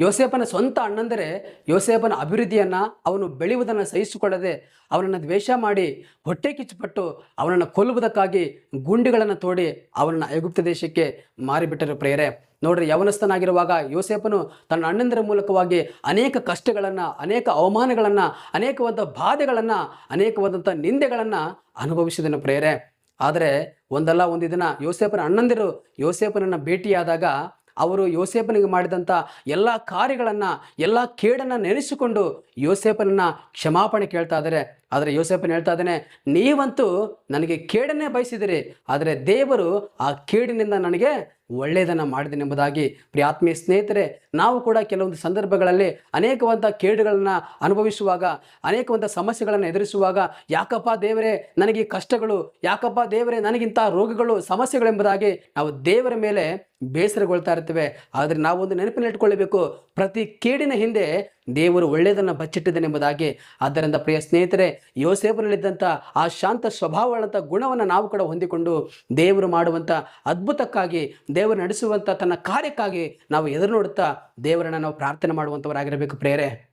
ಯೋಸೇಪನ ಸ್ವಂತ ಅಣ್ಣಂದರೆ ಯೋಸೇಪನ ಅಭಿವೃದ್ಧಿಯನ್ನು ಅವನು ಬೆಳೆಯುವುದನ್ನು ಸಹಿಸಿಕೊಳ್ಳದೆ ಅವನನ್ನು ದ್ವೇಷ ಮಾಡಿ ಹೊಟ್ಟೆ ಕಿಚ್ಚುಪಟ್ಟು ಅವನನ್ನು ಕೊಲ್ಲುವುದಕ್ಕಾಗಿ ಗುಂಡಿಗಳನ್ನು ತೋಡಿ ಅವನನ್ನು ಐಗುಪ್ತ ದೇಶಕ್ಕೆ ಮಾರಿಬಿಟ್ಟರು ಪ್ರೇರೆ ನೋಡ್ರಿ, ಯವನಸ್ಥನಾಗಿರುವಾಗ ಯೋಸೇಪನು ತನ್ನ ಅಣ್ಣಂದರ ಮೂಲಕವಾಗಿ ಅನೇಕ ಕಷ್ಟಗಳನ್ನು, ಅನೇಕ ಅವಮಾನಗಳನ್ನು, ಅನೇಕವಾದ ಬಾಧೆಗಳನ್ನು ಅನೇಕವಾದಂಥ ನಿಂದೆಗಳನ್ನು ಅನುಭವಿಸಿದನು ಪ್ರೇರೆ ಆದರೆ ಒಂದಲ್ಲ ಒಂದು ದಿನ ಯೋಸೇಪನ ಅಣ್ಣಂದಿರು ಯೋಸೇಪನನ್ನು ಭೇಟಿಯಾದಾಗ ಅವರು ಯೋಸೇಪನಿಗೆ ಮಾಡಿದಂಥ ಎಲ್ಲ ಕಾರ್ಯಗಳನ್ನು ಎಲ್ಲ ಕೇಡನ್ನು ನೆನೆಸಿಕೊಂಡು ಯೋಸೇಪನನ್ನು ಕ್ಷಮಾಪಣೆ ಕೇಳ್ತಾ ಇದ್ದಾರೆ. ಆದರೆ ಯೋಸೇಪನ ಹೇಳ್ತಾ ಇದ್ದಾನೆ, ನೀವಂತೂ ನನಗೆ ಕೇಡನ್ನೇ ಬಯಸಿದಿರಿ, ಆದರೆ ದೇವರು ಆ ಕೇಡಿನಿಂದ ನನಗೆ ಒಳ್ಳೆಯದನ್ನು ಮಾಡಿದ್ದೀನಿ ಎಂಬುದಾಗಿ. ಪ್ರಿಯಾತ್ಮೀಯ ಸ್ನೇಹಿತರೆ, ನಾವು ಕೂಡ ಕೆಲವೊಂದು ಸಂದರ್ಭಗಳಲ್ಲಿ ಅನೇಕವಂಥ ಕೇಡುಗಳನ್ನು ಅನುಭವಿಸುವಾಗ ಅನೇಕವಂಥ ಸಮಸ್ಯೆಗಳನ್ನು ಎದುರಿಸುವಾಗ, ಯಾಕಪ್ಪ ದೇವರೇ ನನಗೆ ಕಷ್ಟಗಳು, ಯಾಕಪ್ಪ ದೇವರೇ ನನಗಿಂತ ರೋಗಗಳು ಸಮಸ್ಯೆಗಳೆಂಬುದಾಗಿ ನಾವು ದೇವರ ಮೇಲೆ ಬೇಸರಗೊಳ್ತಾ ಇರ್ತೇವೆ. ಆದರೆ ನಾವೊಂದು ನೆನಪಿನಲ್ಲಿಟ್ಕೊಳ್ಳಬೇಕು ಪ್ರತಿ ಕೇಡಿನ ಹಿಂದೆ ದೇವರು ಒಳ್ಳೆಯದನ್ನು ಬಚ್ಚಿಟ್ಟಿದ್ದಾನೆಂಬುದಾಗಿ. ಆದ್ದರಿಂದ ಪ್ರಿಯ ಸ್ನೇಹಿತರೆ ಯೋಸೇಫರಲ್ಲಿದ್ದಂಥ ಆ ಶಾಂತ ಸ್ವಭಾವಗಳಂಥ ಗುಣವನ್ನು ನಾವು ಕೂಡ ಹೊಂದಿಕೊಂಡು ದೇವರು ಮಾಡುವಂಥ ಅದ್ಭುತಕ್ಕಾಗಿ, ದೇವರು ನಡೆಸುವಂಥ ತನ್ನ ಕಾರ್ಯಕ್ಕಾಗಿ ನಾವು ಎದುರು ನೋಡುತ್ತಾ ದೇವರನ್ನು ನಾವು ಪ್ರಾರ್ಥನೆ ಮಾಡುವಂಥವರಾಗಿರಬೇಕು ಪ್ರೇರೆ